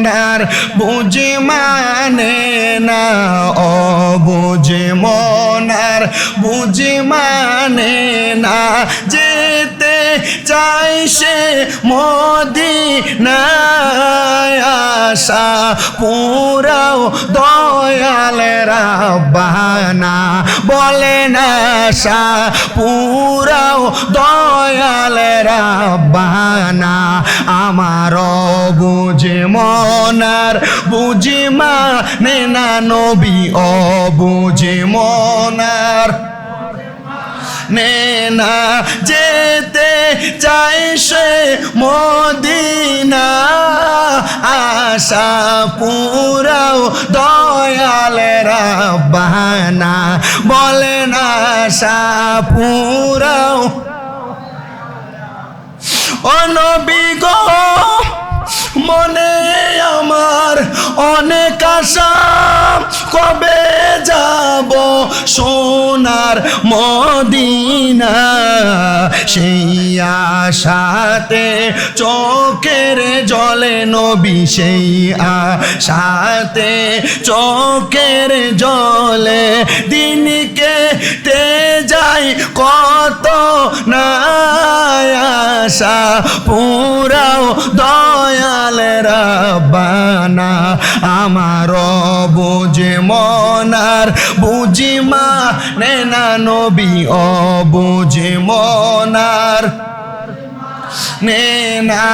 মনার বুঝে মানে না ও মন মনার বুঝে মানে না যেতে চাই সে মোদি আশা পুরাও দয়াল রাব্বানা। বলে না পুরাও দয়াল রাব্বানা। আমার বুঝে মনার, বুঝি মানে না নবী বুঝে মনার। নে যেতে চাই সে মদিনা। আশা পুরাও দয়াল রাব্বানা। না আশা পুরাও। অনবী গো মনে আমার অনেক আশা। কবে যাব সোনার মদিনা? সেই আশাতে চোখের জলে নবী সেই আশাতে চোখের জলে দিনকে তে যাই কত না আশা পুরাও দয়াল রাব্বানা আমার বুঝে মনার বুঝি মা না নবী ও বুঝে মনার। নেনা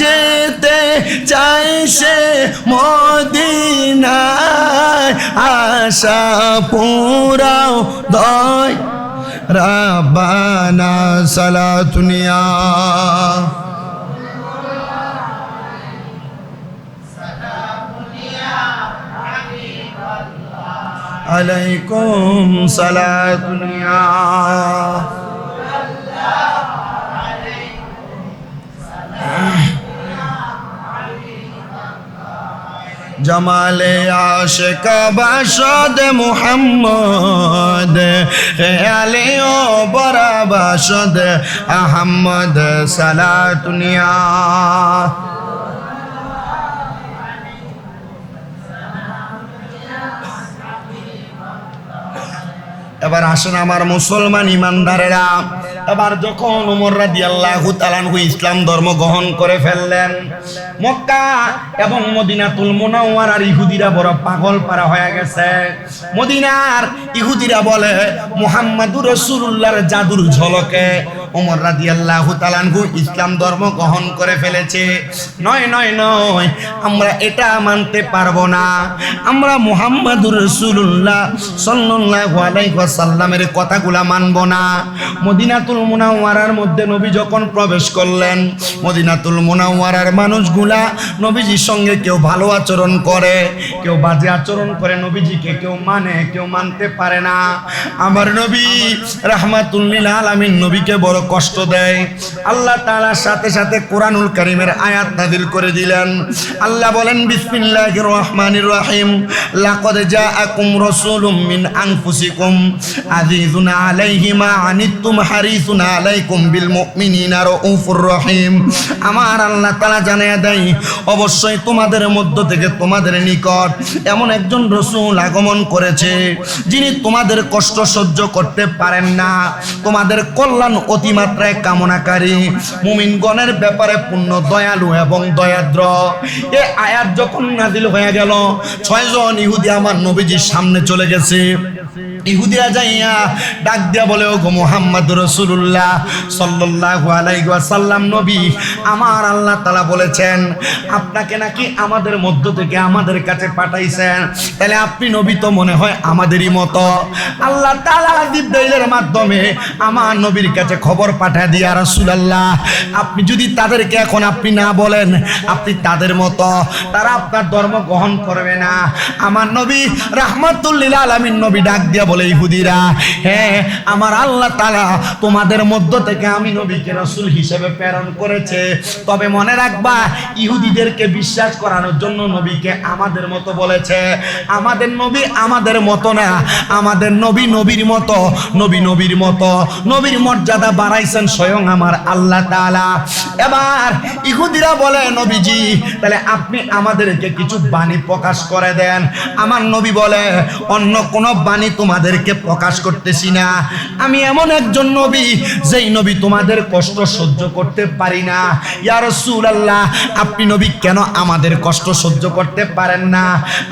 যেতে চাই সে মদিনায়, আশা পুরাও দয়, রাব্বানা সালাতুনিয়া عليكم صلاة دنيا জমালে আশেক বাসদ মুহাম্মদ খেয়ালে ও বরা বাসদ আহম্মদ সালাতুনিয়া এবার আসেন আমার মুসলমান ইমানদারেরা। এবার যখন উমর রাদি আল্লাহ তালানহু ইসলাম ধর্ম গ্রহণ করে ফেললেন, মক্কা এবং মদিনাতুল মুনাওয়ারার ইহুদিরা বড় পাগল পারা হয়ে গেছে। মদিনার ইহুদিরা বলে, মোহাম্মদুর রসুল্লাহর জাদুর ঝলকে ওমর রাদিয়াল্লাহু তাআলাহু ইসলাম ধর্ম গ্রহণ করে ফেলেছে। নয় নয় নয়, আমরা এটা মানতে পারব না। আমরা মুহাম্মাদুর রাসূলুল্লাহ সাল্লাল্লাহু আলাইহি কথাগুলা মানবো না। মদিনাতুল মুনাওয়ারার মধ্যে নবী যখন প্রবেশ করলেন, মদিনাতুল মুনাওয়ারার মানুষগুলা নবীজির সঙ্গে কেউ ভালো আচরণ করে, কেউ বাজে আচরণ করে, নবীজিকে কেউ মানে কেউ মানতে পারে না। আমার নবী রাহমাতুল্লিল আলামিন নবীকে বড় কষ্ট দেয়। আল্লাহ তাআলার সাথে সাথে কোরআনুল কারীমের আয়াত নাযিল করে দিলেন। আল্লাহ বলেন, বিসমিল্লাহির রহমানির রহিম। লাকাদ জাআকুম রাসূলুম মিন আনফুসিকুম। আজিজুন আলাইহি মা আনিতুম হারিসুন আলাইকুম বিল মুমিনিনা রাউফুর রহিম। আমার আল্লাহ তাআলা জানিয়ে দেয়, অবশ্যই তোমাদের মধ্য থেকে তোমাদের নিকট এমন একজন রসুল আগমন করেছে, যিনি তোমাদের কষ্ট সহ্য করতে পারেন না। তোমাদের কল্যাণ অতিমাত্রায় কামনাকারী মুমিনগণের ব্যাপারে পূর্ণ দয়ালু এবং দয়াদ্র। এ আয়াত যখন নাজিল হয়ে গেল, ছয়জন ইহুদি আমার নবীজির সামনে চলে গেছে। ইহুদিরা যাইয়া ডাক দিয়া বলে ও গো মোহাম্মদ রসুল্লাহ সাল্লাল্লাহু আলাইহি ওয়াসাল্লাম, নবী, আমার আল্লাহ তালা বলেছেন, আপনাকে নাকি আমাদের মধ্য থেকে আমাদের কাছে পাঠাইছেন। তাহলে আপনি নবী তো মনে হয় আমাদেরই মতো। আল্লাহ তাআলা জিব্রাইলের মাধ্যমে আমার নবীর কাছে খবর পাঠায় দিয়া রাসূলুল্লাহ, আপনি যদি তাদেরকে এখন আপনি না বলেন, আপনি তাদের মতো, তারা আপনার ধর্ম গ্রহণ করবে না। আমার নবী রাহমাতুল্লিল আলামিন নবী ডাক দিয়া বলে, ইহুদিরা হ্যাঁ আমার আল্লাহ তাআলা তোমাদের মধ্য থেকে আমি নবীকে রাসূল হিসেবে প্রেরণ করেছে। তবে মনে রাখবা, ইহুদিদেরকে বিশ্বাস করানোর জন্য নবীকে আমাদের মতো বলেছে। আমাদের নবী আমাদের মতো না, আমাদের নবী নবীর মতো, নবী নবীর মতো, নবীর মর্যাদা বাড়ানো বাড়াইছেন স্বয়ং আমার আল্লাহ তাআলা। এবার ইহুদিরা বলে, নবীজি, তাহলে আপনি আমাদেরকে কিছু বাণী প্রকাশ করে দেন। আমার নবী বলে, অন্য কোন বাণী তোমাদেরকে প্রকাশ করতেছি না। আমি এমন একজন নবী, যেই নবী তোমাদের কষ্ট সহ্য করতে পারি না। ইয়া আল্লাহ আপনি নবী কেন আমাদের কষ্ট সহ্য করতে পারেন না?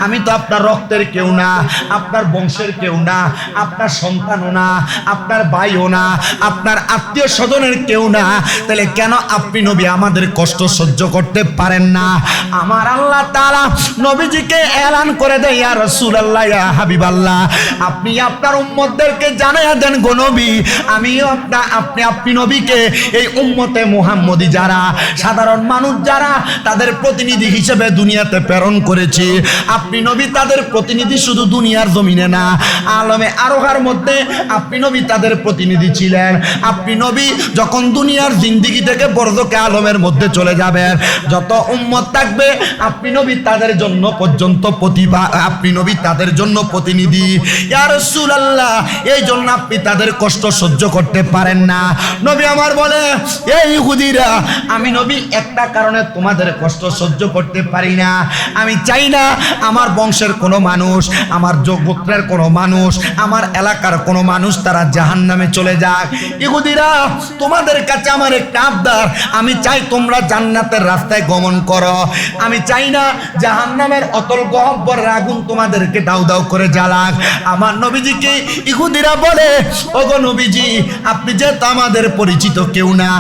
আমি তো আপনার রক্তের কেউ না, আপনার বংশের কেউ না, আপনার সন্তানও না, আপনার ভাইও না, আপনার আত্মীয় স্বজনের কেউ না, তাহলে কেন আপনি নবী আমাদের কষ্ট সহ্য করতে পারেন না? আমার আল্লাহ তাআলা নবীজিকে এলান করে দেয়, ইয়া রাসূলুল্লাহ, ইয়া হাবিবাল্লাহ, আপনি আপনার উম্মতদেরকে জানাইয়া দেন গো নবী। আমিও আপনা, আপনি আপনি নবীকে এই উম্মতে মুহাম্মদী যারা, সাধারণ মানুষ যারা, তাদের প্রতিনিধি হিসেবে দুনিয়াতে প্রেরণ করেছি। আপনি নবী তাদের প্রতিনিধি শুধু দুনিয়ার জমিনে না, আলমে আরোহার মধ্যে আপনি নবী তাদের প্রতিনিধি ছিলেন। আপনি নবী যখন দুনিয়ার জিন্দিগি থেকে বর্ধকে আলমের মধ্যে চলে যাবেন যত উম্মত থাকবে, আপনি নবী তাদের জন্য পর্যন্ত প্রতিভা, আপনি নবী তাদের জন্য প্রতিনিধি। ইয়ার আল্লাহ এই জন্য আপনি তাদের কষ্ট সহ্য করতে পারেন না। নবী আমার বলে এই হুদিরা আমি নবী একটা কারণে তোমাদের কষ্ট সহ্য করতে পারি না। আমি চাই না আমার বংশের কোনো মানুষ, আমার গোত্রের কোনো মানুষ, আমার এলাকার কোনো মানুষ তারা জাহান নামে চলে যাক। ইহুদিরা তোমাদের কাছে আমার একটা আবদার। আমি চাই তোমরা জান্নাতের রাস্তায় গমন করো। আমি চাই না জাহান নামের অতল গহব্বর আগুন তোমাদেরকে দাউ দাউ করে জ্বালাক। আমার নবীজিকে ইহুদিরা বলে, ওগো নবীজি, আপনি যেহেতু আমাদের পরিচিত কেউ না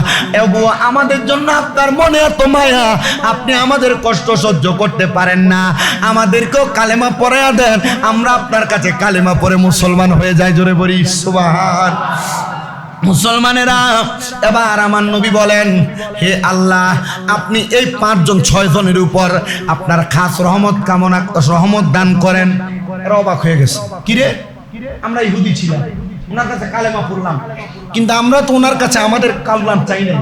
এবং আমাদের জন্য আপনার মনে এত মায়া, আপনি আমাদের কষ্ট সহ্য করতে পারেন না। আমাদেরকেও কালেমা পরে দেন, আমরা আপনার কাছে কালেমা পরে মুসলমান হয়ে যাই। জোরে বলি, সুবাহান। মুসলমানেরা, এবার আমার নবী বলেন, হে আল্লাহ, আপনি এই পাঁচজন ছয় জনের উপর আপনার খাস রহমত কামনা, রহমত দান করেন। অবাক হয়ে গেছে। কিরে আমরা ইহুদি ছিলাম ওনার কাছে কালেমা পড়লাম। কিন্তু আমরা তো ওনার কাছে আমাদের কাললাম চাই নাই।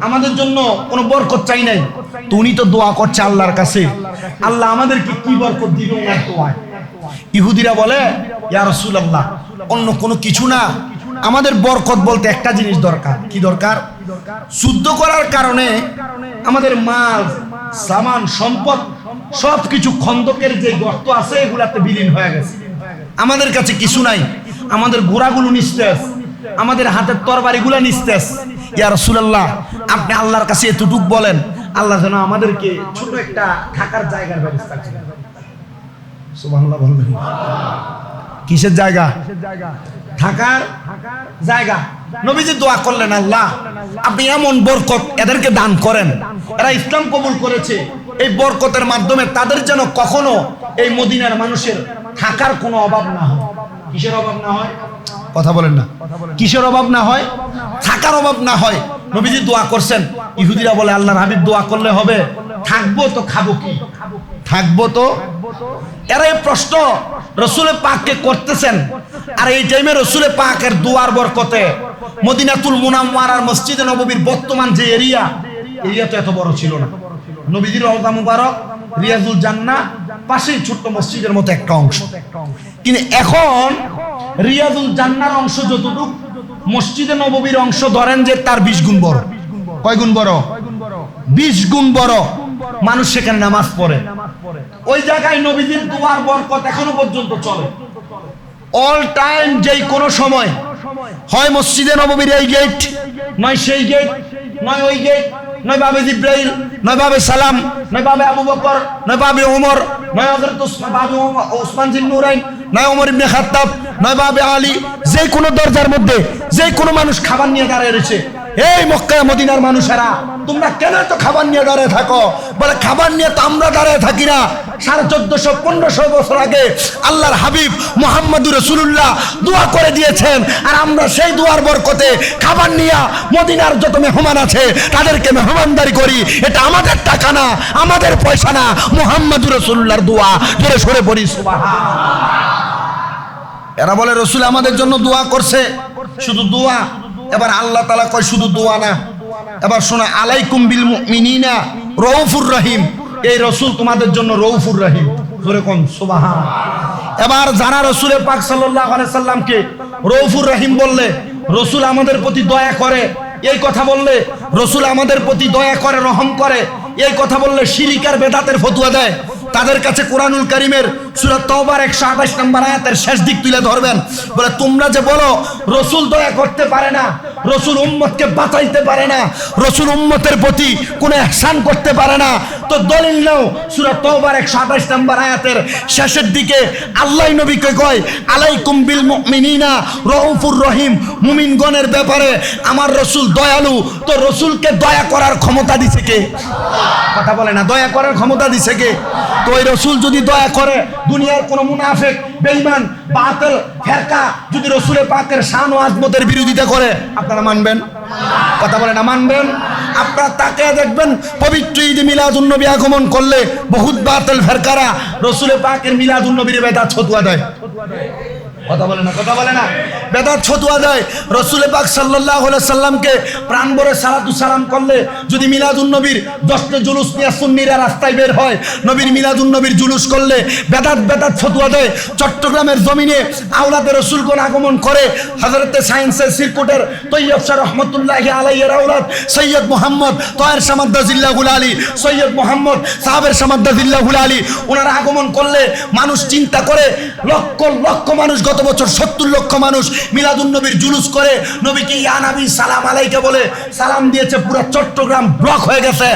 আমাদের জন্য কোনো বরকত চাই নাই। তো উনি তো দোয়া করছে আল্লাহর কাছে। আল্লাহ আমাদেরকে কি বরকত দিবে ওনার দোয়ায়? ইহুদিরা বলে, ইয়া রাসূলুল্লাহ, অন্য কোনো কিছু না। আমাদের বরকত বলতে একটা জিনিস দরকার। কি দরকার? শুদ্ধ করার কারণে আমাদের মাল, সামান, সম্পদ সব কিছু খন্দকের যে গর্ত আছে, এগুলাতে বিলীন হয়ে গেছে। আমাদের কাছে কিছু নাই। আমাদের ঘোড়াগুলো নিস্তেজ। আমাদের হাতের তরবারিগুলো নিস্তেজ। ইয়া রাসূলুল্লাহ, আপনি আল্লাহর কাছে এতটুক বলেন, আল্লাহ যেন আমাদেরকে ছোট একটা থাকার জায়গার ব্যবস্থা বলবেন। কিসের জায়গা? থাকার জায়গা। নবীজি দোয়া করলেন আল্লাহ আপনি এমন বরকত এদেরকে দান করেন। এরা ইসলাম কবুল করেছে। এই বরকতের মাধ্যমে তাদের যেন কখনো এই মদিনার মানুষের থাকার কোনো অভাব না হয়। কিসের অভাব না হয়? কথা বলেন না। কিসের অভাব না হয়? থাকার অভাব না হয়। নবীজি দোয়া করছেন। ইহুদিরা বলে আল্লাহর হাবিব দোয়া করলে হবে। থাকব তো খাব কি? থাকব তো? এরা এই প্রশ্ন রসুলে পাককে করতেছেন। আর এই টাইমে রসুলে পাকের দুয়ার বরকতে মদিনাতুল মুনাম্মারার মসজিদে নববীর বর্তমান যে এরিয়া এরিয়া তো এত বড় ছিল না। নবীজির রওজা মুবারক, রিয়াজুল জান্নাহ পাশেই ছোট্ট মসজিদের মতো একটা অংশ। কিন্তু এখন রিয়াজুল জান্নার অংশ যতটুক, মসজিদে নববীর অংশ ধরেন যে তার বিশ গুণ বড়। কয় গুণ বড়? বিশ গুণ বড়। মানুষ সেখানে নামাজ পড়ে। ওই জায়গায় নবীজির দুয়ার বরকত এখনও পর্যন্ত চলে। অল টাইম যেই কোনো সময় হয় মসজিদে নববীর এই গেট নয় সেই গেট নয় ওই গেট নয় বাবে জিব্রাইল, নয় বাবে সালাম, নয় বাবে আবু বকর, নয় বাবে ওমর নয় হযরত বাবে ওসমান জিন নুরাইন, নয় ওমর ইবনে খাত্তাব, নয় বাবে আলী যে কোনো দরজার মধ্যে যে কোনো মানুষ খাবার নিয়ে দাঁড়িয়ে রয়েছে। এই মক্কা মদিনার মানুষেরা, তোমরা কেন তো খাবার নিয়ে দাঁড়িয়ে থাকো? বলে, খাবার নিয়ে তো আমরা দাঁড়িয়ে থাকি না। সাড়ে চোদ্দশো, পনেরোশো বছর আগে আল্লাহর হাবিব মোহাম্মদুর রসুল্লাহ দোয়া করে দিয়েছেন, আর আমরা সেই দোয়ার বরকতে খাবার নিয়ে মদিনার যত মেহমান আছে, তাদেরকে মেহমানদারি করি। এটা আমাদের টাকা না, আমাদের পয়সা না, মোহাম্মদুর রসুল্লাহর দোয়া। জোরে সরে পড়ি এরা বলে, রসুল আমাদের জন্য দোয়া করছে। শুধু দোয়া এবার আল্লাহ তালা কয়, শুধু দোয়া না। এবার শোনা, আলাইকুম বিল মিনিনা রৌফুর রহিম। এই রসুল তোমাদের জন্য রৌফুর রহিম। এবার যারা রসুলের পাক সাল্লামকে রৌফুর রহিম বললে, রসুল আমাদের প্রতি দয়া করে। এই কথা বললে, রসুল আমাদের প্রতি দয়া করে, রহম করে। এই কথা বললে শিরিকার বেদাতের ফতুয়া দেয়। তাদের কাছে কোরআনুল করিমের সুরত তওবার একশো আঠাশ নম্বর আয়াতের শেষ দিক তুলে ধরবেন। বলে, তোমরা যে বলো, রসুল দয়া করতে পারে না, রসুল উম্মতকে বাঁচাইতে পারে না, রসুল উম্মতের প্রতি কোনো এহসান করতে পারে না, তো দলিল নাও সুরত তওবার একশো আঠাশ নম্বর আয়াতের শেষের দিকে আল্লাহ নবীকে কয়, আলাইকুম বিল মুমিনিনা রউফুর রহিম। মুমিনগণের ব্যাপারে আমার রসুল দয়ালু, তো রসুলকে দয়া করার ক্ষমতা দিছে কে? কথা বলে না, দয়া করার ক্ষমতা দিছে কে? তো ওই রসুল যদি দয়া করে দুনিয়ার কোন মুনাফেক বেইমান বাতল, ফেরকা যদি রসুলে পাকের শান ও আজমতের বিরোধিতা করে, আপনারা মানবেন? কথা বলে না, মানবেন? আপনারা তাকে দেখবেন, পবিত্র ঈদ মিলাদুন্নবী আগমন করলে বহুত বাতল ফেরকারা রসুলে পাকের মিলাদুন্নবীর বেদাত ছতুয়া দেয়। কথা বলে না, কথা বলে না। ছতুয়া দেয়, রসুলে পাক সাল্লাহ সাল্লামকে প্রাণ ভরে সালাতু সালাম করলে যদি দশটা জুলুস নিয়ে সুন্নিরা রাস্তায় বের হয়, নবীর জুলুস করলে বেদাত বেদাত ছতুয়া দেয়, চট্টগ্রামের জমিনে আওলাদের রসুলগণ আগমন করে হজরতে সায়েন্সের সিরকুটের তৈয়ব শাহ রহমতুল্লাহ আলাইয়ের আওলাদ, সৈয়দ মোহাম্মদ তয়ের সামাদ্দাজিল্লাহুল আলী, সৈয়দ মোহাম্মদ সাহাবের সামাদ্দাজিল্লাহুল আলী ওনারা আগমন করলে মানুষ চিন্তা করে, লক্ষ লক্ষ মানুষ গত বছর সত্তর লক্ষ মানুষ মিলাদুন নবীর জুলুস করে। নবীকে ইয়া নবী সালাম আলাইকে বলে সালাম দিয়েছে, পুরো চট্টগ্রাম ব্লক হয়ে গেছে।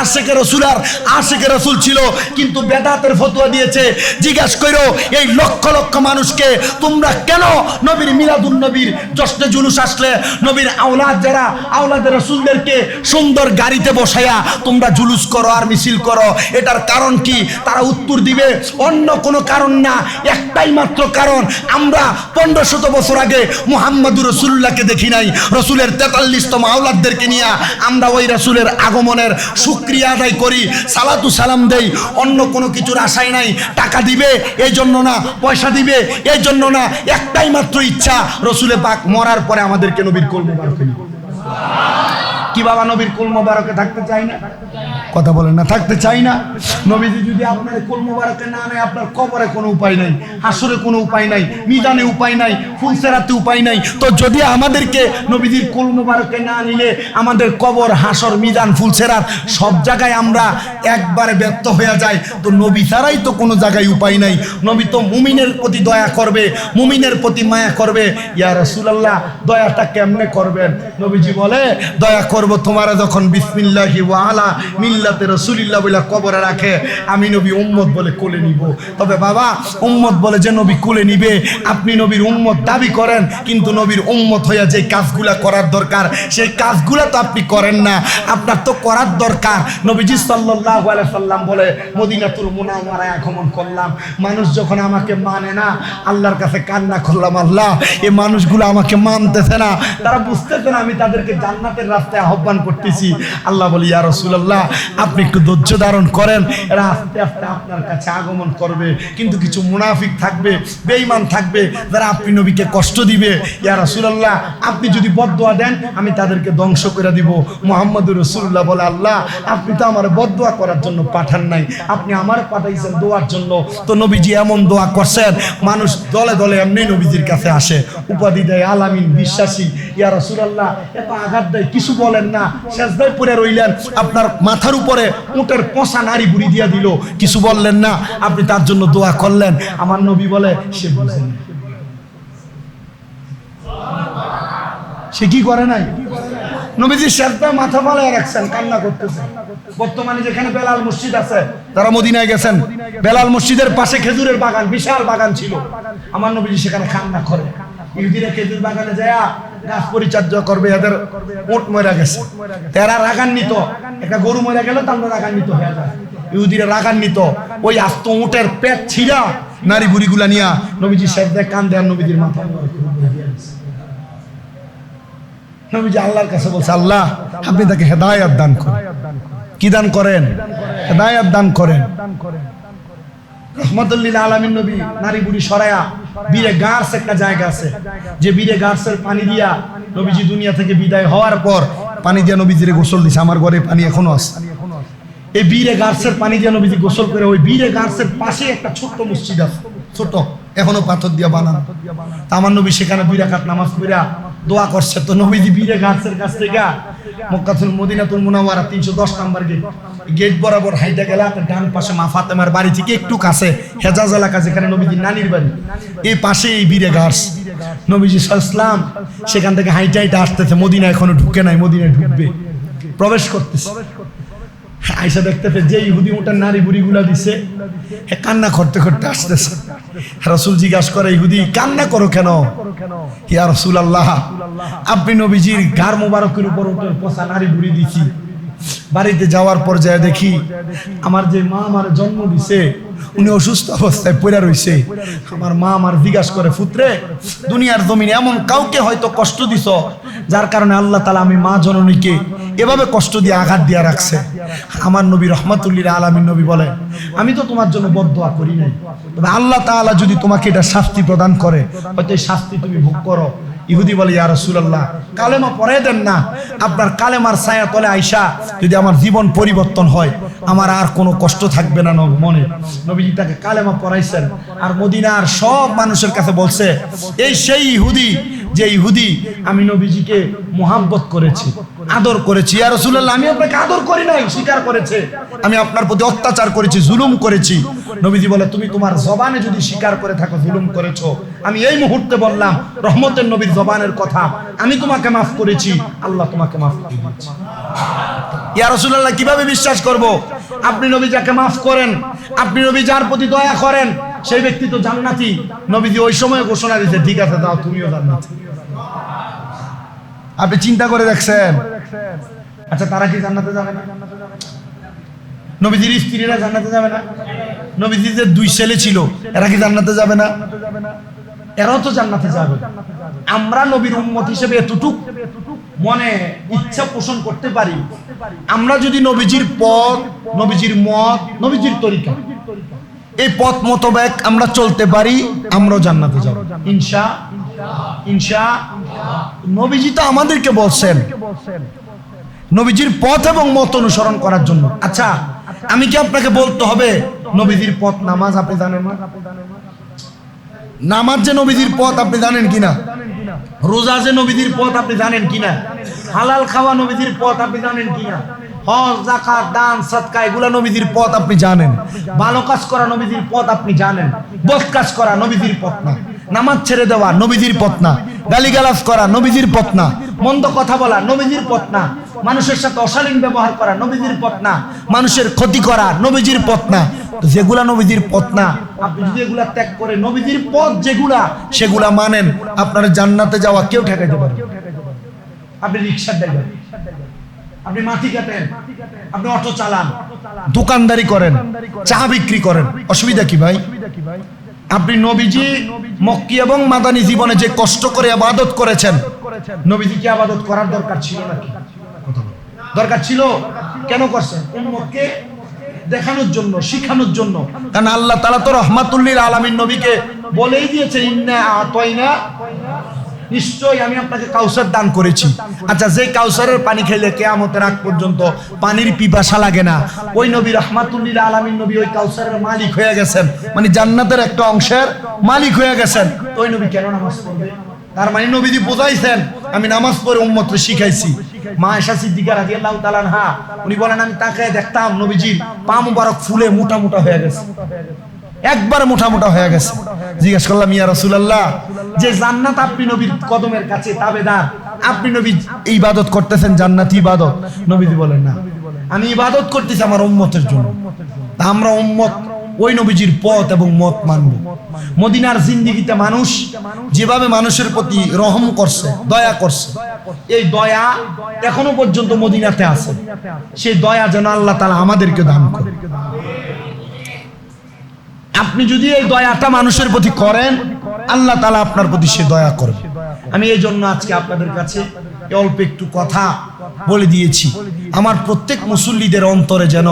আশেকে রসুল আর আশেকে রসুল ছিল, কিন্তু বেদাতের ফতুয়া দিয়েছে। জিজ্ঞাস করো, এই লক্ষ লক্ষ মানুষকে তোমরা কেন নবীর মিলাদুন নবীর জশ্নে জুলুস আসলে? নবীর আওলাদ যারা, আওলাদের রসুলদেরকে সুন্দর গাড়িতে বসায়া তোমরা জুলুস করো আর মিছিল করো, এটার কারণ কি? তারা উত্তর দিবে, অন্য কোনো কারণ না, একটাই মাত্র কারণ আমরা পনেরো শত বছর আগে মুহাম্মদুর রসুল্লাহকে দেখি নাই। রসুলের তেতাল্লিশতম আওলাদদেরকে নিয়ে আমরা ওই রসুলের আগমনের সুক্রিয়া আদায় করি, সালাতু সালাম দেই। অন্য কোনো কিছুর আশাই নাই। টাকা দিবে এই জন্য না। পয়সা দিবে এই জন্য না। একটাই মাত্র ইচ্ছা, রসুলে পাক মরার পরে আমাদেরকে নবীর নিবে। কি বাবা নবীর কুল মোবারকে থাকতে চাই না? কথা বলেন না, থাকতে চাই না। নবীজি যদি আপনার কুল মোবারকে না নেয়, আপনার কবরে কোনো উপায় নাই, হাসরে কোনো উপায় নাই, মিজানে উপায় নাই, ফুলসেরাতে উপায় নাই। তো যদি আমাদেরকে নবীজির কুল মোবারকে না নিলে, আমাদের কবর, হাসর, মিজান, ফুলসেরাত সব জায়গায় আমরা একবারে ব্যর্থ হয়ে যায় তো নবী ছাড়াই তো কোনো জায়গায় উপায় নাই। নবী তো মুমিনের প্রতি দয়া করবে, মুমিনের প্রতি মায়া করবে। ইয়া রাসূলুল্লাহ, দয়াটা কেমনে করবেন? নবীজি বলে, দয়া করব তোমার যখন বিসমিল্লাহি ওয়া আলা মিল্লাতে রাসূলিল্লাহ বলে কবরে রাখে, আমি নবী উম্মত বলে কোলে নিব। তবে বাবা, উম্মত বলে যে নবী কোলে নিবে, আপনি নবীর উম্মত দাবি করেন, কিন্তু নবীর উম্মত হইয়া যে কাজগুলা করার দরকার, সেই কাজগুলা তো আপনি করেন না। আপনার তো করার দরকার। নবীজি আলাইহি সাল্লাম বলে, মদিনাতুল মুনাওয়ারায় আগমন করলাম। মানুষ যখন আমাকে মানে না, আল্লাহর কাছে কান্না করলাম, আল্লাহ এই মানুষগুলো আমাকে মানতেছে না। তারা বুঝতেছে না আমি তাদেরকে জান্নাতের রাস্তায় আহ্বান করতেছি। আল্লাহ বলি, ইয়া রাসূলুল্লাহ, আপনি একটু ধৈর্য ধারণ করেন। এরা আস্তে আস্তে আপনার কাছে আগমন করবে। কিন্তু কিছু মুনাফিক থাকবে, বেঈমান থাকবে, যারা আপনি নবীকে কষ্ট দিবে। ইয়া রাসূলুল্লাহ, আপনি যদি বদদোয়া দেন, আমি তাদেরকে ধ্বংস করে দিব। মুহাম্মদুর রাসূলুল্লাহ বলে, আল্লাহ, আপনি তো আমার বদদোয়া করার জন্য পাঠান নাই। আপনি আমার পাঠাইছেন দোয়ার জন্য। তো নবীজি এমন দোয়া করছেন, মানুষ দলে দলে এমনি নবীজির কাছে আসে। উপাধি দেয় আলামিন, বিশ্বাসী। ইয়া রাসূলুল্লাহ, এত আঘাত দেয়, কিছু বলেন না শেষদায় পরে রইলেন। আপনার মাথার উপরে উটের পচা নারী বুড়ি দিয়া দিল। কিছু বললেন না, আপনি তার জন্য দোয়া করলেন। আমার নবী বলে, সে বুঝেন সে কি করে নাই? নবীজি শেষদায় মাথা ফালায় রাখছেন, কান্না করতেছেন বর্তমানে যেখানে বেলাল মসজিদ আছে, তারা মদিনায় গেছেন। বেলাল মসজিদের পাশে খেজুরের বাগান, বিশাল বাগান ছিল। আমার নবীজি সেখানে কান্না করে। ইহুদিরা খেজুর বাগানে যায় গাছ করবে, এদের উট মরা গেছে। তেরা রাগান্বিত। একটা গরু মরে গেল রাগান্বিত হয়ে যায় ইহুদিরা রাগান্বিত। ওই আস্ত উটের পেট নারী বুড়িগুলা নিয়া নবীজি দেয় কান দেয় নবীজির নবীজি আল্লাহর কাছে বলছে, আল্লাহ, আপনি তাকে হেদায়াত দান করেন। কি দান করেন? হেদায়াত দান করেন। রহমতুল্লিল আলমিন নবী নারী বুড়ি সরায়া বীরে গার্স একটা জায়গা আছে যে বীরে গার্সের পানি দিয়া নবীজি দুনিয়া থেকে বিদায় হওয়ার পর পানি দিয়া নবীজিরে গোসল দিছে। আমার ঘরে পানি এখনও আছে। এই বীরে গার্সের পানি দিয়া নবীজি গোসল করে ওই বীরে গার্সের পাশে একটা ছোট্ট মসজিদ আছে। ছোট এখনও পাথর দিয়া বানানো। আমার নবী সেখানে দুই রাকাত নামাজ পড়া দোয়া করছে তো নবীজি বীরে গাছের কাছ থেকে। মক্কাতুল মদিনাতুল মুনাওয়ারা তিনশো দশ নাম্বার গেট। গেট বরাবর হাইটা গেলে ডান পাশে মা ফাতেমার বাড়ি থেকে একটু কাছে, হেজাজ এলাকা যেখানে নবীজির নানির বাড়ি। এই পাশে এই বীরে গাছ নবীজি ইসলাম সেখান থেকে হাইটা হাইটা আসতেছে মদিনা এখনও ঢুকে নাই, মদিনায় ঢুকবে। প্রবেশ করতেছে। আইসা দেখতেছে যে ইহুদি মোটার নারী বুড়িগুলা দিছে কান্না করতে করতে আসতেছে। রসুল জিজ্ঞাসা করে, ইহুদি, কান্না করো কেন? ইয়া রসুল আল্লাহ আপনি নবীজির গার মোবারকের উপর উপর পচা নারী বুড়ি দিছি। বাড়িতে যাওয়ার পর যায় দেখি, আমার যে মা আমার জন্ম দিছে, উনি অসুস্থ অবস্থায় পড়ে রইছে। আমার মা আমার জিজ্ঞাসা করে ফুত্রে দুনিয়ার জমিনে এমন কাউকে হয়তো কষ্ট দিছ, যার কারণে আল্লাহ তালা আমি মা জননীকে এভাবে কষ্ট দিয়ে আঘাত দিয়ে রাখছে। আমার নবী রহমাতুল্লিল আলমী নবী বলে, আমি তো তোমার জন্য বদোয়া করি নাই। তবে আল্লাহ তাআলা যদি তোমাকে এটা শাস্তি প্রদান করে, হয়তো এই শাস্তি তুমি ভোগ করো। ইহুদি বলে, ইয়া রাসূলুল্লাহ, কালেমা পড়াই দেন না। আপনার কালেমার ছায়া তলে আইসা যদি আমার জীবন পরিবর্তন হয়, আমার আর কোনো কষ্ট থাকবে না মনে। নবীজি তাকে কালেমা পড়াইছেন। আর মদিনার সব মানুষের কাছে বলছে, এই সেই ইহুদি, যে ইহুদি আমি নবীজিকে মোহাব্বত করেছি। আদর করেছি। ইয়া রাসূলুল্লাহ, আমি আপনাকে আদর করি নাই, স্বীকার করেছে। আমি আপনার প্রতি অত্যাচার করেছি, জুলুম করেছি। নবীজি বলে, তুমি তোমার জবানে যদি স্বীকার করে থাকো, জুলুম করেছ। আমি এই মুহূর্তে বললাম, রহমতের নবীর জবানের কথা, আমি তোমাকে মাফ করেছি, আল্লাহ তোমাকে মাফ করে দিয়েছে। ইয়া রাসূলুল্লাহ, কীভাবে বিশ্বাস করব? আপনি নবী যাকে মাফ করেন, আপনি নবী যার প্রতি দয়া করেন, সেই ব্যক্তি তো জান্নাতি। নবীজি ওই সময় ঘোষণা দিয়েছে, ঠিক আছে, দাও, তুমিও জান্নাতি। আপনি চিন্তা করে দেখছেন আচ্ছা তারা কি জান্নাতে যাবে না? নবীজির স্ত্রীরা জান্নাতে যাবে না? নবীজির যে দুই ছেলে ছিল, এরা কি জান্নাতে যাবে না? এরাও তো জান্নাতে যাবে। আমরা নবীর উম্মত হিসেবে এতটুক মনে ইচ্ছা পোষণ করতে পারি। আমরা যদি নবীজির পথ, নবীজির মত, নবীজির তরিকা এই পথ মোতাবেক আমরা চলতে পারি, আমরাও জান্নাতে যাব। ইনশা ইনশা, নবীজি তো আমাদেরকে বলছেন, নবীজির পথ এবং মত অনুসরণ করার জন্য। আচ্ছা আমি কি আপনাকে বলতে হবে, নবীজির পথ নামাজ আপনি জানেন না? নামাজ যে নবীজির পথ আপনি জানেন কিনা? রোজা যে নবীজির পথ আপনি জানেন কিনা? হালাল খাওয়া নবীজির পথ আপনি জানেন কিনা? হজ জাকাত দান সৎকা এগুলা নবীজির পথ আপনি জানেন ভালো কাজ করা নবীজির পথ আপনি জানেন বদ কাজ করা নবীজির পথ না নামাজ ছেড়ে দেওয়া নবীজির পথ না গালিগালাজ করা নবীজির পথ না মন্দ কথা বলা নবীজির পথ না মানুষের সাথে অশালীন ব্যবহার করা নবীজির পথ না মানুষের ক্ষতি করা নবীজির পথ না যেগুলা নবীজির পথ না আপনি যদি এগুলা ত্যাগ করে নবীজির পথ যেগুলা সেগুলা মানেন আপনার জান্নাতে যাওয়া কেউ ঠেকাইতে পারে আপনি রিক্সার ড্রাইভার আপনি মাটি কাটেন। আপনি অটো চালান। দোকানদারি করেন। চা বিক্রি করেন। অসুবিধা কি ভাই? আপনি নবীজি মক্কি এবং মাদানী জীবনে যে কষ্ট করে আবাদত করেছেন নবীজি কি আবাদত করার দরকার ছিল নাকি? দরকার ছিল কেন করছেন? উম্মতকে দেখানোর জন্য শিখানোর জন্য। কারণ আল্লাহ তালা তো রহমাতুল্লিল আলমীর নবীকে বলেই দিয়েছে ইন্না আতয়না নিশ্চয়ই আমি আপনাকে কাউসার দান করেছি। আচ্ছা যে কাউসারের পানি খেলে কেয়ামতের আগ পর্যন্ত পানির পিপাসা লাগে না। ওই নবী রহমাতুল্লিল আলমীর নবী ওই কাউসারের মালিক হয়ে গেছেন। মানে জান্নাতের একটা অংশের মালিক হয়ে গেছেন। ওই নবী কেন নামাজ পড়বে? তার মানে নবীজি বোঝাইছেন, আমি নামাজ পড়ে উম্মতকে শিখাইছি। মা এসা সিদ্দিকা রাদিয়াল্লাহু তাআলা হা উনি বলেন, আমি তাকে দেখতাম নবীজির পা মুবারক ফুলে মোটা মোটা হয়ে গেছে। একবার মোটা মোটা হয়ে গেছে। জিজ্ঞেস করলাম, ইয়া রাসূলুল্লাহ, যে জান্নাত আপনি নবীর কদমের কাছে তাবেদার, আপনি নবী ইবাদত করতেছেন, জান্নাতি ইবাদত? নবীজি বলেন, না। আমি ইবাদত করতেছি আমার উম্মতের জন্য। তা আমরা উম্মত, ওই নবীজির পথ এবং মত মানব। মদিনার জিন্দিগিতে মানুষ যেভাবে মানুষের প্রতি রহম করছে, দয়া করছে, এই দয়া এখনও পর্যন্ত মদিনাতে আছে। সেই দয়া যেন আল্লাহ তালা আমাদেরকে দান করে আপনি যদি এই দয়াটা মানুষের প্রতি করেন, আল্লাহ তালা আপনার প্রতি সে দয়া করবে। আমি এই জন্য আজকে আপনাদের কাছে অল্প একটু কথা বলে দিয়েছি। আমার প্রত্যেক মুসল্লিদের অন্তরে যেন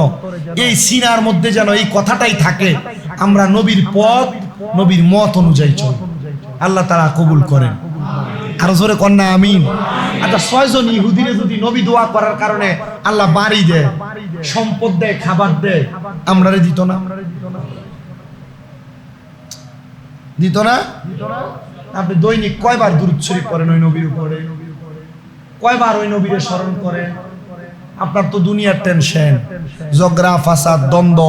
এই সিনার মধ্যে যেন এই কথাটাই থাকে, আমরা নবীর পথ, নবীর মত অনুযায়ী চল। আল্লাহ তারা কবুল করেন। আরও জোরে কন্যা আমিন। আচ্ছা ছয়জন ইহুদিরে যদি নবী দোয়া করার কারণে আল্লাহ বাড়ি দেয়, সম্পদ দেয়, খাবার দেয় আমরা দিত না। দিত না? আপনি দৈনিক কয়বার দূরত শরীফ করেন ওই নবীর উপরে? কয়বার ওই নবীরে স্মরণ করেন? আপনার তো দুনিয়ার টেনশন ঝগড়া ফাসাদ, দ্বন্দ্ব,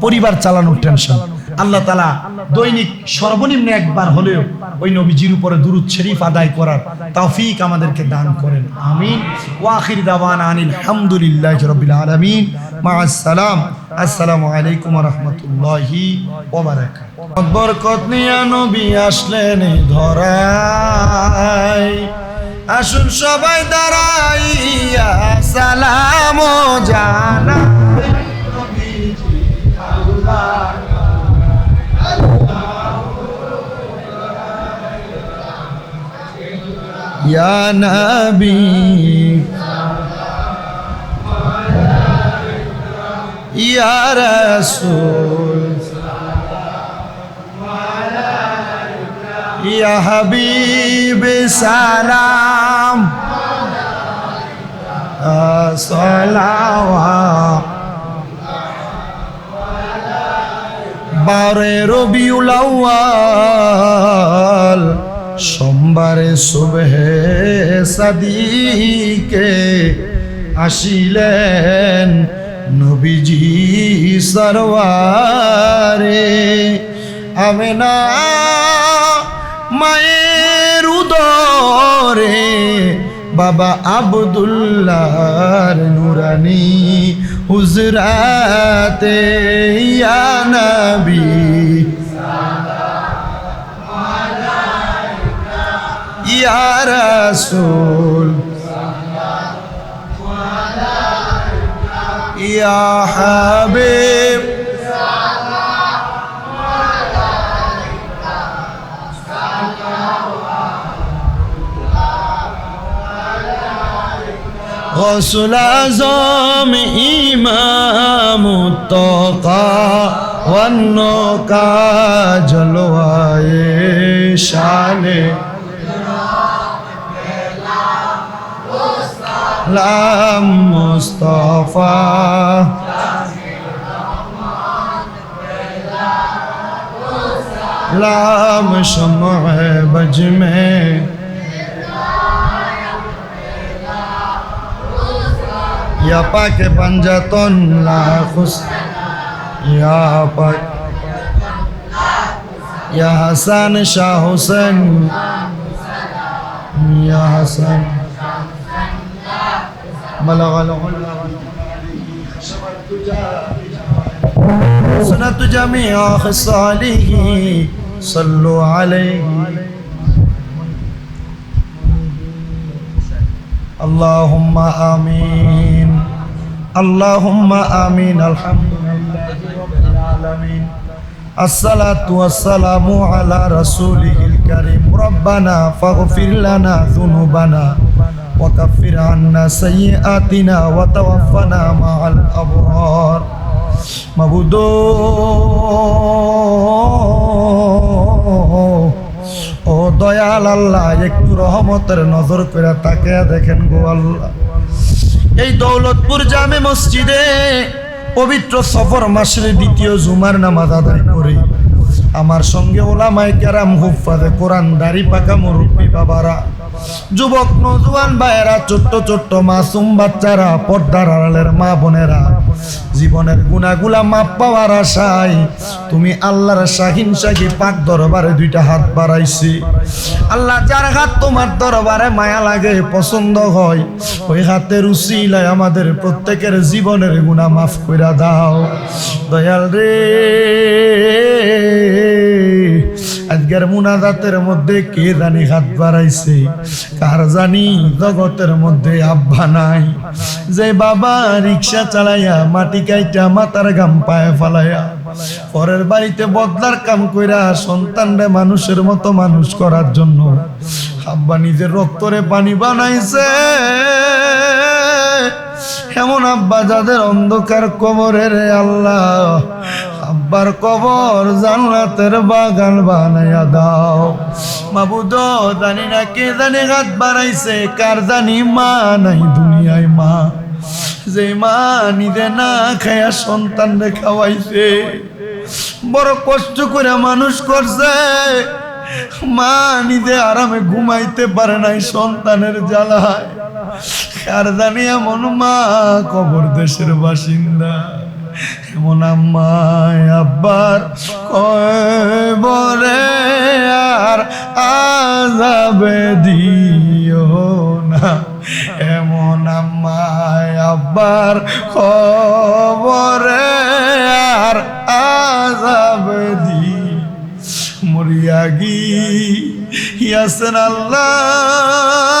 পরিবার চালানোর টেনশন আল্লাহ তালা দৈনিক সর্বনিম্ন একবার হলেও ওই নবীজির উপরে দুরুদ শরীফ আদায় করার তৌফিক আমাদেরকে দান করেন। আমিন। ওয়াখির দাওয়ান আনিল হামদুলিল্লাহ রবিল আলমিন। মা আসসালাম আসসালামু আলাইকুম রহমতুল্লাহি বরকত নিয়া নবী আসলেন ধরায়। আসুন সবাই দাঁড়াইয়া সালাম জানা নবী। সালাম। বারে রবিউল আউয়াল। সোমবারে সুবহে সাদিকে আসিলেন নবীজি সরওয়ারে, আমেনা মায়ের উদরে বাবা আবদুল্লাহর নুরানি হুজরাতে ইয়া নবী। ইয়া রাসূল ইয়া হাবিব غسل اعظم امام التقى والنقى جلوائے شان لم مصطفى لم شمع بجمع یا پاک پنجتن لا خسر یا پاک یا حسن شاہ حسین یا حسن بلغ جميع خصاله صلوا عليه. اللهم آمين. اللهم آمين. الحمد لله رب العالمين. الصلاة والسلام على رسوله الكريم. ربنا فاغفر لنا ذنوبنا. وكفر عنا سيئاتنا وتوفنا مع الأبرار مبدو ও দয়াল আল্লাহ একটু রহমতের নজর করে তাকে দেখেন গো আল্লাহ এই দৌলতপুর জামে মসজিদে পবিত্র সফর মাসের দ্বিতীয় জুমার নামাজ আদায় করে আমার সঙ্গে ওলামাই কেরাম হুফাদে কোরআন দাড়ি পাকা মুরব্বী বাবারা যুবক নজওয়ান ভাইয়েরা, ছোট্ট ছোট্ট মাসুম বাচ্চারা, পর্দার আড়ালের মা বোনেরা, জীবনের গুণাগুলা মাপ পাওয়ার আশায় তুমি আল্লাহর শাহিন শাহী পাক দরবারে দুইটা হাত বাড়াইছি। আল্লাহ যার হাত তোমার দরবারে মায়া লাগে, পছন্দ হয়, ওই হাতের উসিলায় আমাদের প্রত্যেকের জীবনের গুণা মাফ কইরা দাও। দয়াল রে। আজকের মুনাজাতের মধ্যে কে জানি হাত বাড়াইছে? কার জানি জগতের মধ্যে আব্বা নাই? যে বাবা রিক্সা চালাইয়া মাটি কাইটা মাতার গাম পায়ে ফালাইয়া পরের বাড়িতে বদলার কাম কইরা সন্তানরে মানুষের মতো মানুষ করার জন্য আব্বা নিজের রক্তরে পানি বানাইছে। এমন আব্বা যাদের অন্ধকার কবরে রে আল্লাহ। আব্বার কবর জান্নাতের বাগান বানাইয়া দাও। মাবুদ জানি না কে জানি হাত বাড়াইছে, কার জানি মা নাই দুনিয়ায় মা। যে মা নিজে না খায়া সন্তান খাওয়াইছে, বড় কষ্ট করে মানুষ করছে। মা নিজে আরামে ঘুমাইতে পারে নাই সন্তানের জ্বালায়। আর জানি এমন মা কবর দেশের বাসিন্দা। এমন আব্বার কবরে আর আজাবে দিও না। এমন আম্মায় আব্বার খবরে আর আজাবে দি মরিয়া গি, ইয়াসেন আল্লাহ,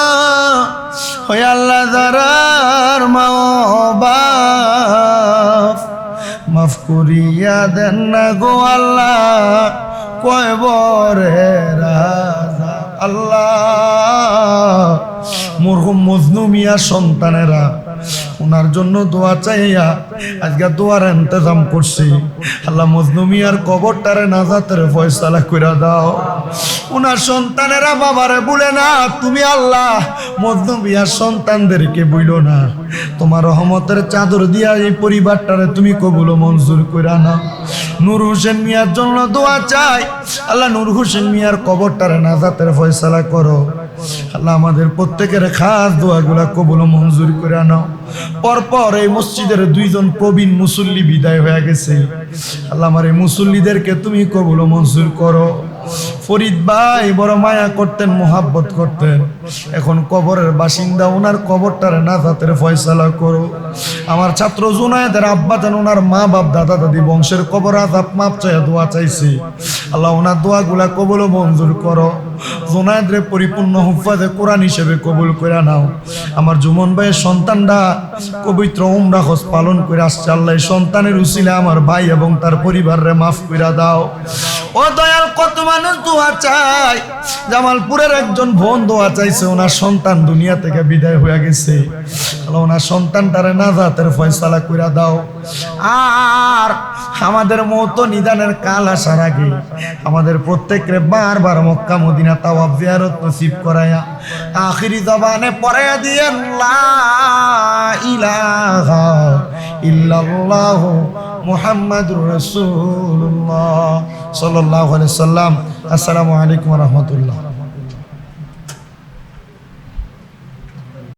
ওই আল্লাহ দারার মাও বাপ মাফ করিয়া দেন না গো আল্লাহ। কয় বরে রাজা আল্লাহ। মরহুম মজনু মিয়া সন্তানেরা ওনার জন্য দোয়া চাইয়া আজকে দোয়ার ইন্তজাম করছি। আল্লাহ মজনু মিয়ার কবরটারে নাজাতের ফয়সালা কইরা দাও। ওনার সন্তানেরা বাবারে বলে না, তুমি আল্লাহ, মজনু মিয়ার সন্তানদেরকে বইলো না। তোমার রহমতের চাদর দিয়া এই পরিবারটারে তুমি কবুল মঞ্জুর কইরা না নূর হোসেন মিয়ার জন্য দোয়া চাই। আল্লাহ নূর হোসেন মিয়ার কবরটারে নাজাতের ফয়সালা করো। আল্লাহ আমাদের প্রত্যেকের খাস দোয়াগুলা কবল মঞ্জুর করে নাও পরপর এই মসজিদের দুইজন প্রবীণ মুসল্লি বিদায় হয়ে গেছে। আল্লাহ আমার এই মুসল্লিদেরকে তুমি কবল মঞ্জুর করো। ফরিদ ভাই বড় মায়া করতেন, মোহাব্বত করতেন। এখন কবরের বাসিন্দা ওনার কবরটারে নাজাতের ফয়সালা করো। আমার ছাত্র জুনায়দের আব্বা যেন ওনার মা বাপ, দাদা দাদি বংশের কবর আজাব মাপ চাইয়া দোয়া চাইছি। আল্লাহ ওনার দোয়াগুলা কবল ও মঞ্জুর করো। জোনায়দরে পরিপূর্ণ হুফাজে কোরআন হিসেবে কবুল করে নাও। আমার জুমন ভাইয়ের সন্তানরা পবিত্র উমরা হজ পালন করে আসছে। আল্লাহ সন্তানের উচিলে আমার ভাই এবং তার পরিবাররে মাফ করে দাও। ও দয়াল, কত মানুষ দোয়া চাই জামালপুরের একজন বোন দোয়া চাইছে, ওনার সন্তান দুনিয়া থেকে বিদায় হয়ে গেছে। ওনার সন্তানটারে নাজাতের ফয়সালা করে দাও। আর আমাদের মতো নিদানের কাল আসার আগে আমাদের প্রত্যেকরে বারবার মক্কা, মদিনা তাওয়াব জিয়ারত নসিব করায়া আখিরি জবানে পড়ে দিয়ে ইলাহা ইল্লাল্লাহ মুহাম্মাদুর রাসূলুল্লাহ সাল্লাল্লাহু আলাইহি সাল্লাম। আসসালামু আলাইকুম রাহমাতুল্লাহ।